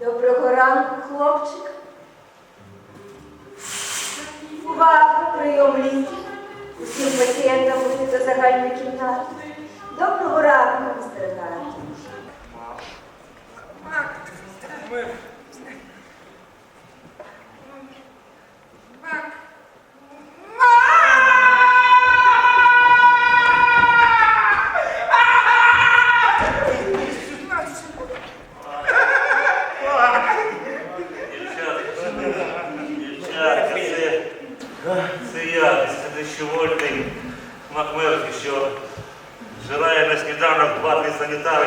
Доброго ранку, хлопчик. Увага, прийом ліків. Усім пацієнтам буде до загальної кімнати. Доброго ранку, містер Гаррі. Дівчатка, це, це я, десятищевольний Макмерфі, що жирає на сніданок два-три санітари.